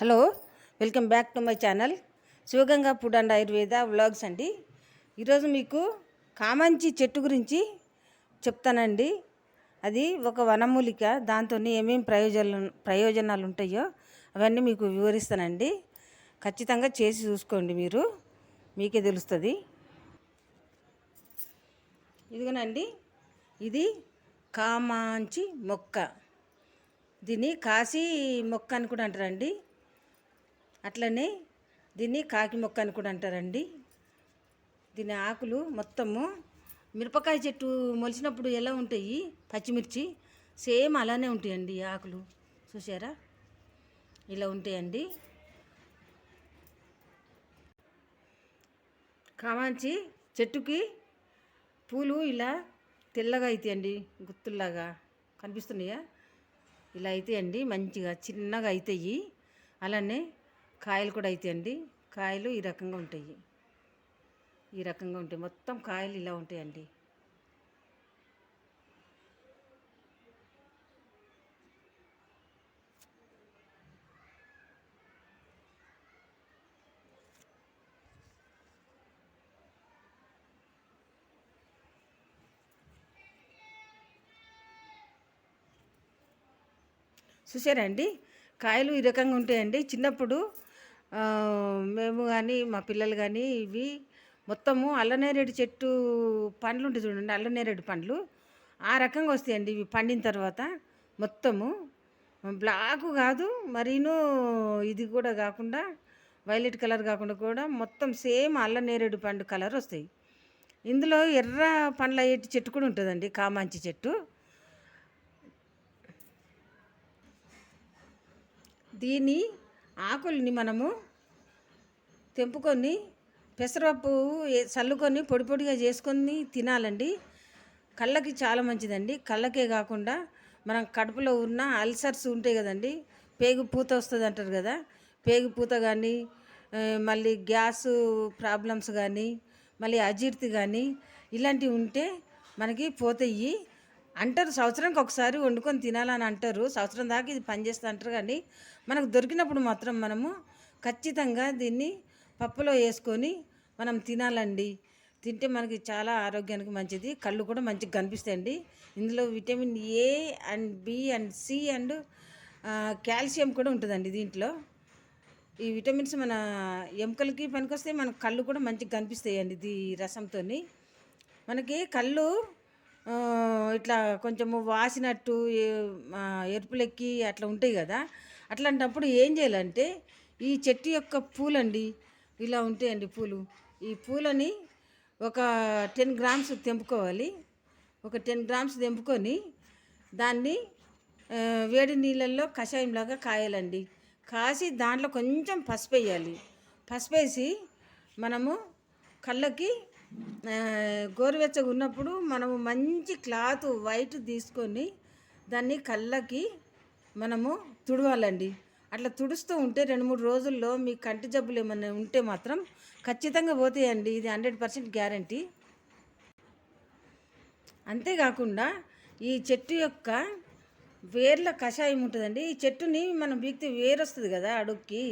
Hello welcome back to my channel. Sivaganga food and Ayurveda vlogs అండి. ఈరోజు మీకు కామంచి చెట్టు గురించి చెప్తానండి. అది ఒక వనమూలిక దాంతో ఏమేమి ప్రయోజనాలు ప్రయోజనాలు ఉంటాయో అవన్నీ మీకు వివరిస్తానండి. ఖచ్చితంగా చేసి చూసుకోండి మీరు. మీకే తెలుస్తుంది. ఇదిగోనండి ఇది కామాంచి మొక్క. దీన్ని కాశీ మొక్క అని కూడా అంటారండి. అట్లనే దీన్ని కాకి మొక్క అని కూడా అంటారండి. దీని ఆకులు మొత్తము మిరపకాయ చెట్టు మొలిచినప్పుడు ఎలా ఉంటాయి? పచ్చిమిర్చి సేమ్ అలానే ఉంటాయండి ఈ ఆకులు. చూసారా ఇలా ఉంటాయండి. కామాంచి చెట్టుకి పూలు ఇలా తెల్లగా అవుతాయండి గుత్తుల్లాగా. కనిపిస్తున్నాయా? ఇలా అవుతాయండి మంచిగా చిన్నగా అవుతాయి అలానే కాయలు కూడా అయితే అండి. కాయలు ఈ రకంగా ఉంటాయి. ఈ రకంగా ఉంటాయి. మొత్తం కాయలు ఇలా ఉంటాయండి. చూసారా అండి? కాయలు ఈ రకంగా ఉంటాయండి. చిన్నప్పుడు మేము కానీ మా పిల్లలు కానీ ఇవి మొత్తము అల్లనేరేడు చెట్టు పండ్లు ఉంటాయి చూడండి అల్లనేరేడు పండ్లు. ఆ రకంగా వస్తాయండి ఇవి పండిన తర్వాత మొత్తము. బ్లాక్ కాదు మరీను ఇది కూడా కాకుండా వైలెట్ కలర్ కాకుండా కూడా మొత్తం సేమ్ అల్లనేరేడు పండు కలర్ వస్తాయి. ఇందులో ఎర్ర పండ్ల అయ్యేటి చెట్టు కూడా ఉంటుందండి కామాంచి చెట్టు. దీని ఆకుల్ని మనము తెంపుకొని పెసరపప్పు చల్లుకొని పొడి పొడిగా చేసుకొని తినాలండి. కళ్ళకి చాలా మంచిదండి. కళ్ళకే కాకుండా మనం కడుపులో ఉన్న అల్సర్స్ ఉంటాయి కదండి. పేగు పూత వస్తుంది అంటారు కదా. పేగు పూత కానీ మళ్ళీ గ్యాస్ ప్రాబ్లమ్స్ కానీ మళ్ళీ అజీర్తి కానీ ఇలాంటివి ఉంటే మనకి పోతాయి అంటారు. సంవత్సరానికి ఒకసారి వండుకొని తినాలని అంటారు. సంవత్సరం దాకా ఇది పనిచేస్తా అంటారు కానీ మనకు దొరికినప్పుడు మాత్రం మనము ఖచ్చితంగా దీన్ని పప్పులో వేసుకొని మనం తినాలండి. తింటే మనకి చాలా ఆరోగ్యానికి మంచిది కళ్ళు కూడా మంచిగా కనిపిస్తాయండి. ఇందులో vitamin A and B and C and calcium కూడా ఉంటుందండి దీంట్లో. ఈ విటమిన్స్ మన ఎముకలకి పనికొస్తే మన కళ్ళు కూడా మంచిగా కనిపిస్తాయండి ఇది రసంతో మనకి కళ్ళు ఇట్లా కొంచెము వాసినట్టు ఎరుపులెక్కి అట్లా ఉంటాయి కదా అట్లాంటప్పుడు ఏం చేయాలంటే ఈ చెట్టు యొక్క పూలండి ఇలా ఉంటాయండి పూలు. ఈ పూలని ఒక టెన్ గ్రామ్స్ తెంపుకోవాలి. ఒక టెన్ గ్రామ్స్ తెంపుకొని దాన్ని వేడి నీళ్ళల్లో కషాయంలాగా కాయాలండి. కాసి దాంట్లో కొంచెం పసుపు వేయాలి. పసుపు వేసి మనము కళ్ళకి గోరువెచ్చగా ఉన్నప్పుడు మనము మంచి క్లాత్ వైట్ తీసుకొని దాన్ని కళ్ళకి మనము తుడవాలండి. అట్లా తుడుస్తూ ఉంటే రెండు మూడు రోజుల్లో మీ కంటి జబ్బులు ఏమైనా ఉంటే మాత్రం ఖచ్చితంగా పోతాయండి. ఇది హండ్రెడ్ పర్సెంట్ గ్యారంటీ. అంతేకాకుండా ఈ చెట్టు యొక్క వేర్ల కషాయం ఉంటుందండి. ఈ చెట్టుని మనం బీక్తే వేరు వస్తుంది కదా అడుక్కి.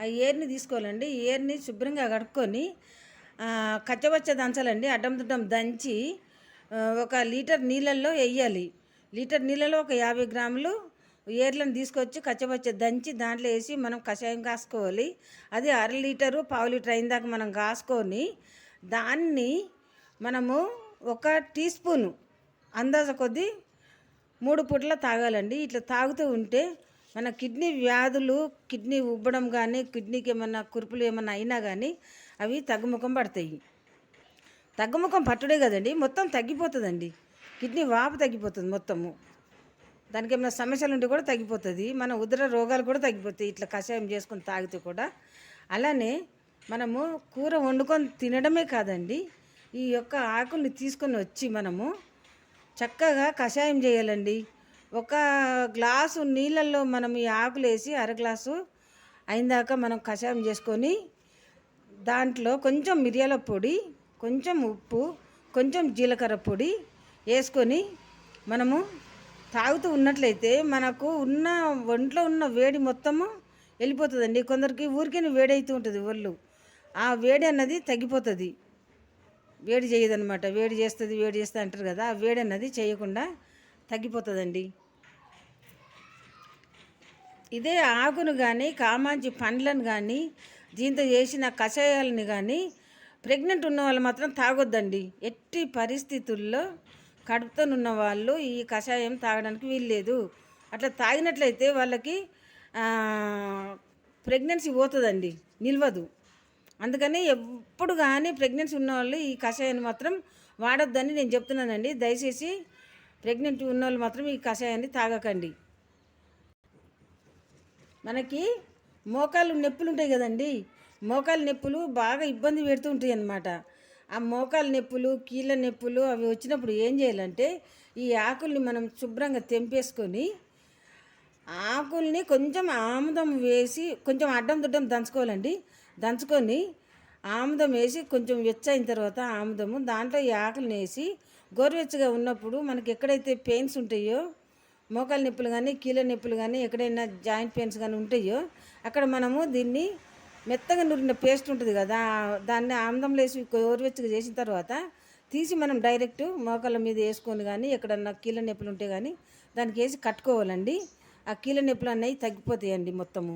ఆ ఏర్ని తీసుకోవాలండి. ఏర్ని శుభ్రంగా కడుక్కొని కచ్చబచ్చ దంచాలండి. అడ్డం దుడ్డం దంచి ఒక లీటర్ నీళ్ళల్లో వేయాలి. లీటర్ నీళ్ళలో ఒక యాభై గ్రాములు ఏర్లను తీసుకొచ్చి కచ్చబచ్చ దంచి దాంట్లో వేసి మనం కషాయం కాసుకోవాలి. అది అర లీటరు పావు లీటర్ అయిన దాకా మనం కాసుకొని దాన్ని మనము ఒక టీ స్పూను అందాజ కొద్దీ మూడు పూట్ల తాగాలండి. ఇట్లా తాగుతూ ఉంటే మన కిడ్నీ వ్యాధులు కిడ్నీ ఉబ్బడం కానీ కిడ్నీకి ఏమన్నా కురుపులు ఏమన్నా అయినా కానీ అవి తగ్గుముఖం పడతాయి. తగ్గుముఖం పట్టుడే కదండి మొత్తం తగ్గిపోతుందండి. కిడ్నీ వాపు తగ్గిపోతుంది మొత్తము. దానికి ఏమైనా సమస్యలు ఉంటే కూడా తగ్గిపోతుంది. మన ఉదర రోగాలు కూడా తగ్గిపోతాయి. ఇట్లా కషాయం చేసుకొని తాగితే కూడా. అలానే మనము కూర వండుకొని తినడమే కాదండి. ఈ యొక్క ఆకుల్ని తీసుకొని వచ్చి మనము చక్కగా కషాయం చేయాలండి. ఒక గ్లాసు నీళ్ళల్లో మనం ఈ ఆకులు వేసి అర గ్లాసు అయిందాక మనం కషాయం చేసుకొని దాంట్లో కొంచెం మిరియాల పొడి కొంచెం ఉప్పు కొంచెం జీలకర్ర పొడి వేసుకొని మనము తాగుతూ ఉన్నట్లయితే మనకు ఉన్న ఒంట్లో ఉన్న వేడి మొత్తము వెళ్ళిపోతుందండి. కొందరికి ఊరికే వేడైతూ ఉంటుంది ఒళ్ళు. ఆ వేడి అన్నది తగ్గిపోతుంది. వేడి చేయదన్నమాట. వేడి చేస్తుంది వేడి చేస్తుంది అంటారు కదా ఆ వేడి అన్నది చేయకుండా తగ్గిపోతుందండి. ఇదే ఆకును కానీ కామాంచి పండ్లను కానీ దీంతో చేసిన కషాయాలని కానీ ప్రెగ్నెంట్ ఉన్న వాళ్ళు మాత్రం తాగొద్దండి. ఎట్టి పరిస్థితుల్లో కడుపుతోనున్న వాళ్ళు ఈ కషాయం తాగడానికి వీల్లేదు. అట్లా తాగినట్లయితే వాళ్ళకి ప్రెగ్నెన్సీ పోతుందండి నిల్వదు. అందుకని ఎప్పుడు కానీ ప్రెగ్నెన్సీ ఉన్నవాళ్ళు ఈ కషాయాన్ని మాత్రం వాడొద్దని నేను చెప్తున్నానండి. దయచేసి ప్రెగ్నెంట్ ఉన్న వాళ్ళు మాత్రం ఈ కషాయాన్ని తాగకండి. మనకి మోకాలు నొప్పులు ఉంటాయి కదండి మోకాలు నొప్పులు బాగా ఇబ్బంది పెడుతూ ఉంటాయి అన్నమాట ఆ మోకాలు నొప్పులు కీళ్ళ నొప్పులు అవి వచ్చినప్పుడు ఏం చేయాలంటే ఈ ఆకుల్ని మనం శుభ్రంగా తెంపేసుకొని ఆకుల్ని కొంచెం ఆముదం వేసి కొంచెం అడ్డం దుడ్డం దంచుకోవాలండి. దంచుకొని ఆముదం వేసి కొంచెం వెచ్చైన తర్వాత ఆముదము దాంట్లో ఈ ఆకులను వేసి గోరువెచ్చగా ఉన్నప్పుడు మనకి ఎక్కడైతే పెయిన్స్ ఉంటాయో మోకాలు నొప్పులు కానీ కీళ్ళ నొప్పులు కానీ ఎక్కడైనా జాయింట్ పెయిన్స్ కానీ ఉంటాయో అక్కడ మనము దీన్ని మెత్తగా నూరిన పేస్ట్ ఉంటుంది కదా దాన్ని ఆముదంలో వేసి గోరువెచ్చగా చేసిన తర్వాత తీసి మనం డైరెక్ట్ మోకాళ్ళ మీద వేసుకొని కానీ ఎక్కడన్నా కీళ్ళ నొప్పులు ఉంటే కానీ దానికి వేసి కట్టుకోవాలండి. ఆ కీళ్ళ నొప్పులు అనేవి తగ్గిపోతాయండి మొత్తము.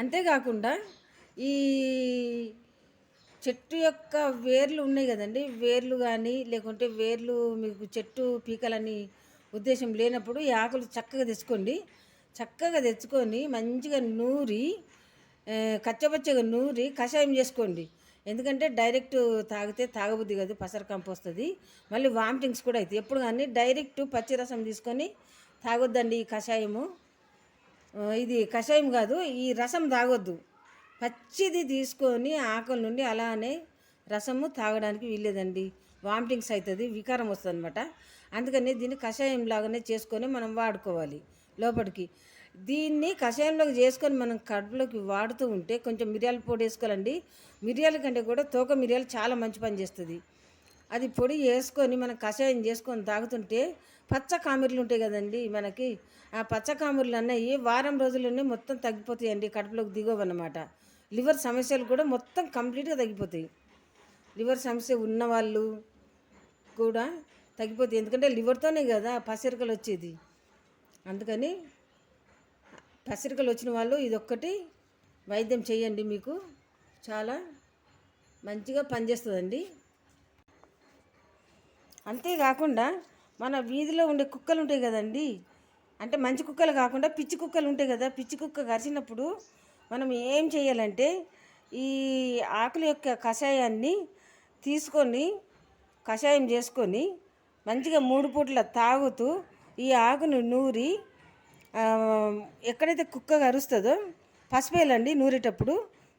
అంతేకాకుండా ఈ చెట్టు యొక్క వేర్లు ఉన్నాయి కదండి వేర్లు కానీ లేకుంటే వేర్లు మీకు చెట్టు పీకలని ఉద్దేశం లేనప్పుడు ఈ ఆకులు చక్కగా తెచ్చుకోండి. చక్కగా తెచ్చుకొని మంచిగా నూరి కచ్చపచ్చగా నూరి కషాయం చేసుకోండి. ఎందుకంటే డైరెక్ట్ తాగితే తాగబుద్ది కాదు పసరకంపు వస్తుంది. మళ్ళీ వామిటింగ్స్ కూడా అవుతాయి ఎప్పుడు కానీ డైరెక్ట్ పచ్చి రసం తీసుకొని తాగొద్దండి ఈ కషాయము. ఇది కషాయం కాదు ఈ రసం తాగొద్దు. పచ్చిది తీసుకొని ఆకలి నుండి అలానే రసము తాగడానికి వీల్లేదండి. వామిటింగ్స్ అవుతుంది వికారం వస్తుంది అనమాట అందుకని దీన్ని కషాయం లాగానే చేసుకొని మనం వాడుకోవాలి. లోపలికి. దీన్ని కషాయంలోకి చేసుకొని మనం కడుపులోకి వాడుతూ ఉంటే కొంచెం మిరియాల పొడి వేసుకోవాలండి. మిరియాల కంటే కూడా తోక మిరియాలు చాలా మంచి పని చేస్తుంది. అది పొడి వేసుకొని మనం కషాయం చేసుకొని తాగుతుంటే పచ్చ కామెర్లు ఉంటాయి కదండి మనకి. ఆ పచ్చ కామెర్లు అన్నవి వారం రోజుల్లోనే మొత్తం తగ్గిపోతాయండి కడుపులోకి దిగవన్నమాట. లివర్ సమస్యలు కూడా మొత్తం కంప్లీట్గా తగ్గిపోతాయి. లివర్ సమస్య ఉన్నవాళ్ళు కూడా తగ్గిపోతాయి. ఎందుకంటే లివర్తోనే కదా పసిరికలు వచ్చేది. అందుకని పసిరికలు వచ్చిన వాళ్ళు ఇదొక్కటి వైద్యం చేయండి మీకు. చాలా మంచిగా పనిచేస్తుందండి. అంతేకాకుండా మన వీధిలో ఉండే కుక్కలు ఉంటాయి కదండి. అంటే మంచి కుక్కలు కాకుండా పిచ్చి కుక్కలు ఉంటాయి కదా. పిచ్చి కుక్క కరిచినప్పుడు మనం ఏం చేయాలంటే ఈ ఆకుల యొక్క కషాయాన్ని తీసుకొని కషాయం చేసుకొని మంచిగా మూడు పూట్ల తాగుతూ ఈ ఆకును నూరి ఎక్కడైతే కుక్క కరుస్తుందో పసుపేయాలండి నూరేటప్పుడు.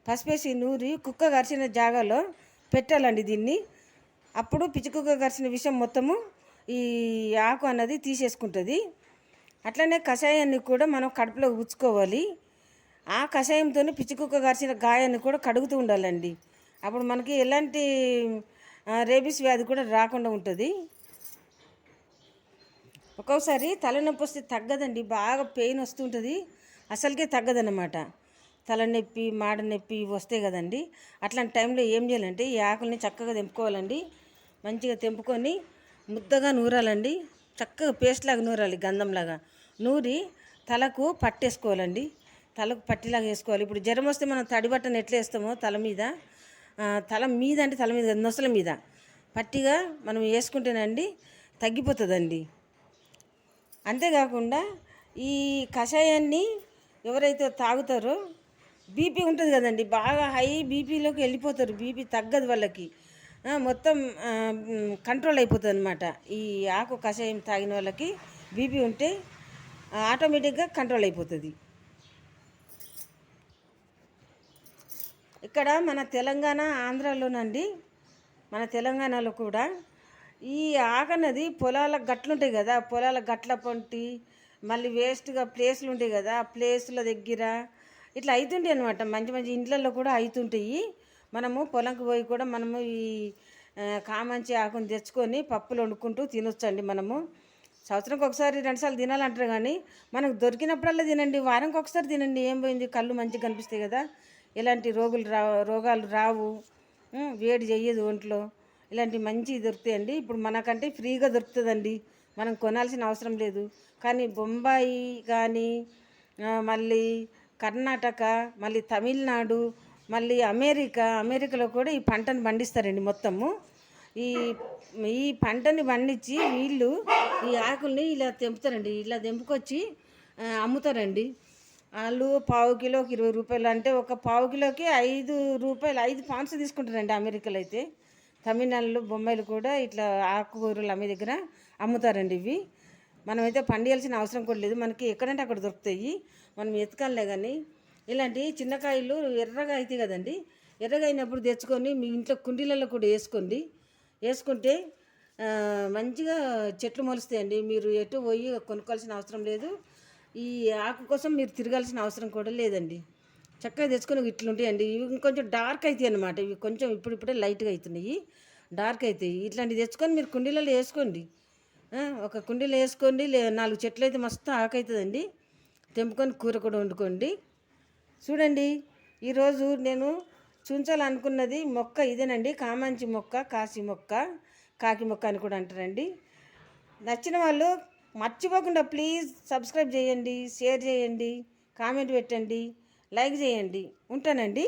పసుపేసి నూరి కుక్క కరిచిన జాగాలో పెట్టాలండి దీన్ని. అప్పుడు పిచ్చుకుక్క కరిచిన విషయం మొత్తము ఈ ఆకు అన్నది తీసేసుకుంటుంది. అట్లనే కషాయాన్ని కూడా మనం కడుపులో ఉచ్చుకోవాలి ఆ కషాయంతో పిచ్చుకుక్క కరిచిన గాయాన్ని కూడా కడుగుతూ ఉండాలండి. అప్పుడు మనకి ఎలాంటి రేబీస్ వ్యాధి కూడా రాకుండా ఉంటుంది. ఒక్కోసారి తలనొప్పి వస్తే తగ్గదండి బాగా పెయిన్ వస్తుంటుంది. అసలుకే తగ్గదన్నమాట. తలనొప్పి మాడ నొప్పి ఇవి వస్తాయి కదండి. అట్లాంటి టైంలో ఏం చేయాలంటే ఈ ఆకుల్ని చక్కగా తెంపుకోవాలండి. మంచిగా తెంపుకొని ముద్దగా నూరాలండి. చక్కగా పేస్ట్ లాగా నూరాలి గంధంలాగా నూరి తలకు పట్టేసుకోవాలండి. తలకు పట్టిలాగా వేసుకోవాలి. ఇప్పుడు జ్వరం వస్తే మనం తడి బట్టను ఎట్లా వేస్తామో తల మీద తల మీద అంటే తల మీద నొసల మీద. పట్టిగా మనం వేసుకుంటేనండి తగ్గిపోతుందండి. అంతేకాకుండా ఈ కషాయాన్ని ఎవరైతే తాగుతారో బీపీ ఉంటుంది కదండి బాగా హై బీపీలోకి వెళ్ళిపోతారు బీపీ తగ్గదు వాళ్ళకి. మొత్తం కంట్రోల్ అయిపోతుంది అనమాట ఈ ఆకు కషాయం తాగిన వాళ్ళకి బీపీ ఉంటే ఆటోమేటిక్గా కంట్రోల్ అయిపోతుంది. ఇక్కడ మన తెలంగాణ ఆంధ్రాలోనండి మన తెలంగాణలో కూడా ఈ ఆగనది పొలాల గట్లు ఉంటాయి కదా పొలాల గట్ల పొంటి మళ్ళీ వేస్ట్గా ప్లేస్లు ఉంటాయి కదా ఆ ప్లేస్ల దగ్గర ఇట్లా అవుతుంటాయి అనమాట మంచి మంచి ఇండ్లలో కూడా అవుతుంటాయి మనము పొలంకి పోయి కూడా మనము ఈ కామంచి ఆకుని తెచ్చుకొని పప్పులు వండుకుంటూ తినొచ్చండి మనము. సంవత్సరంకి ఒకసారి రెండుసార్లు తినాలంటారు కానీ మనకు దొరికినప్పుడల్లా తినండి. వారంకి ఒకసారి తినండి. ఏం పోయింది? కళ్ళు మంచిగా కనిపిస్తాయి కదా. ఎలాంటి రోగులు రా రోగాలు రావు. వేడి చెయ్యదు ఒంట్లో. ఇలాంటి మంచివి దొరుకుతాయండి ఇప్పుడు మనకంటే ఫ్రీగా దొరుకుతుందండి. మనం కొనాల్సిన అవసరం లేదు. కానీ బొంబాయి కానీ మళ్ళీ కర్ణాటక మళ్ళీ తమిళనాడు మళ్ళీ అమెరికా అమెరికాలో కూడా ఈ పంటను పండిస్తారండి మొత్తము. ఈ ఈ పంటని పండించి వీళ్ళు ఈ ఆకుల్ని ఇలా తెంపుతారండి. ఇలా తెంపుకొచ్చి అమ్ముతారండి. వాళ్ళు పావు కిలోకి ఇరవై రూపాయలు అంటే ఒక పావు కిలోకి ఐదు రూపాయలు ఐదు పాన్స్ తీసుకుంటారండి అమెరికాలో అయితే. తమిళనాడులో బొమ్మాయిలు కూడా ఇట్లా ఆకుకూరలు అమ్మే దగ్గర అమ్ముతారండి ఇవి. మనమైతే పండియాల్సిన అవసరం కూడా లేదు. మనకి ఎక్కడంటే అక్కడ దొరుకుతాయి. మనం ఎతకాలే కానీ ఇలాంటి చిన్నకాయలు ఎర్రగా అవుతాయి కదండి. ఎర్రగా అయినప్పుడు తెచ్చుకొని మీ ఇంట్లో కుండీలలో కూడా వేసుకోండి. వేసుకుంటే మంచిగా చెట్లు మొలుస్తాయండి. మీరు ఎటు పోయి కొనుక్కోవాల్సిన అవసరం లేదు. ఈ ఆకు కోసం మీరు తిరగాల్సిన అవసరం కూడా లేదండి. చక్కగా తెచ్చుకొని ఇట్లుంటాయండి. ఇవి ఇంకొంచెం డార్క్ అవుతాయి అన్నమాట. ఇవి కొంచెం ఇప్పుడిప్పుడే లైట్గా అవుతున్నాయి డార్క్ అవుతాయి ఇట్లాంటివి తెచ్చుకొని మీరు కుండీలలో వేసుకోండి. ఒక కుండీలో వేసుకోండి. లే నాలుగు చెట్లు అయితే మస్తు ఆకవుతుందండి తెంపుకొని కూర కూడా వండుకోండి. చూడండి ఈరోజు నేను చూంచాలనుకున్నది మొక్క ఇదేనండి. కామాంచి మొక్క కాశీ మొక్క కాకి మొక్క అని కూడా అంటారండి. నచ్చిన వాళ్ళు మర్చిపోకుండా ప్లీజ్ సబ్స్క్రైబ్ చేయండి షేర్ చేయండి కామెంట్ పెట్టండి. లైక్ చేయండి ఉంటానండి